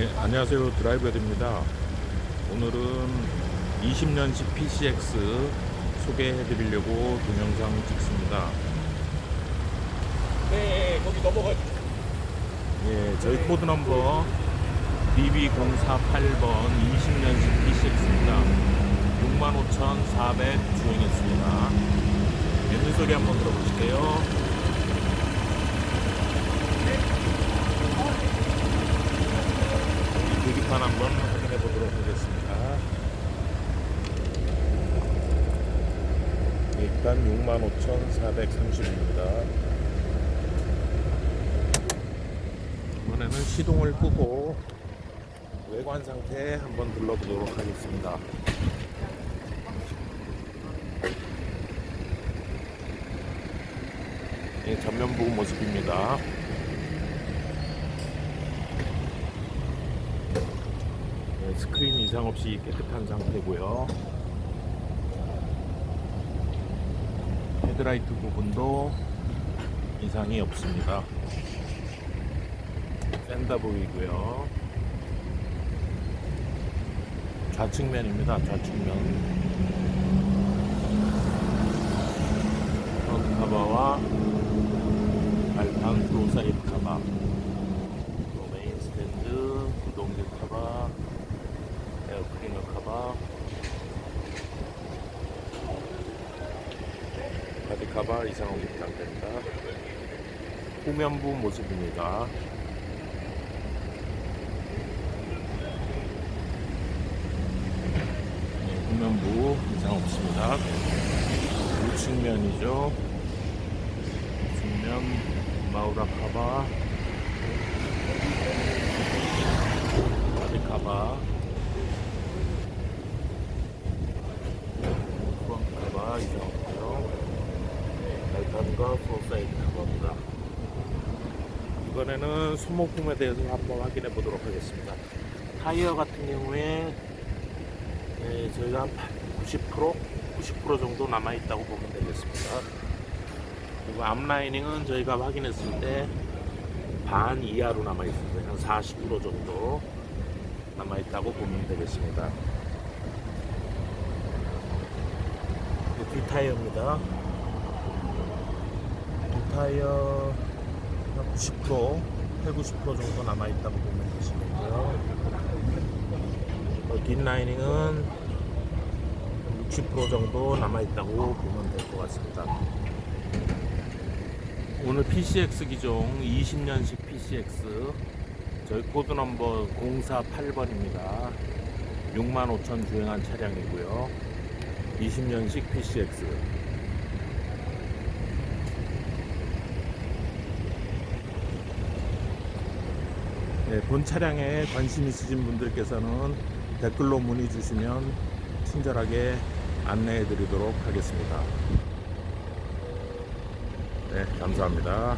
예, 안녕하세요. 드라이버드입니다. 오늘은 20년식 PCX 소개해 드리려고 동영상 찍습니다. 네, 거기 넘어가. 예, 저희 코드 넘버 DB048번 20년식 PCX입니다. 65,400 주행했습니다. 엔진 소리 한번 들어보실게요. 이 계기판 한번 확인해 보도록 하겠습니다. 일단 65,430입니다. 이번에는 시동을 끄고 외관 상태 한번 둘러보도록 하겠습니다. 예, 전면부 모습입니다. 예, 스크린 이상 없이 깨끗한 상태고요. 헤드라이트 부분도 이상이 없습니다. 샌다 보이고요. 좌측면입니다. 좌측면. 카바와 발판 프로사이드 카바. 또 메인 스탠드, 구동제 카바, 에어 클리너 카바, 바디 카바 이상 없는 상태입니다. 후면부 모습입니다. 네, 후면부 이상 없습니다. 우측면이죠. 우측면 마우라 카바, 바디 카바, 프론트 카바 이상 없고요. 발판과 프로사이드 카바입니다. 이번에는 소모품에 대해서 한번 확인해 보도록 하겠습니다. 타이어 같은 경우에 예, 저희가 한 90%, 90% 정도 남아 있다고 보면 되겠습니다. 그리고 앞라이닝은 저희가 확인했을 때 반 이하로 남아 있습니다. 한 40% 정도 남아 있다고 보면 되겠습니다. 뒷 타이어입니다. 뒷 타이어 한 90%, 8, 90% 정도 남아 있다고 보면 되시겠고요. 어, 뒷라이닝은 60% 정도 남아있다고 보면 될 것 같습니다. 오늘 PCX 기종 20년식 PCX 저희 코드 넘버 048번입니다. 65,000 주행한 차량이고요. 20년식 PCX 네, 본 차량에 관심 있으신 분들께서는 댓글로 문의 주시면 친절하게 안내해 드리도록 하겠습니다. 네, 감사합니다.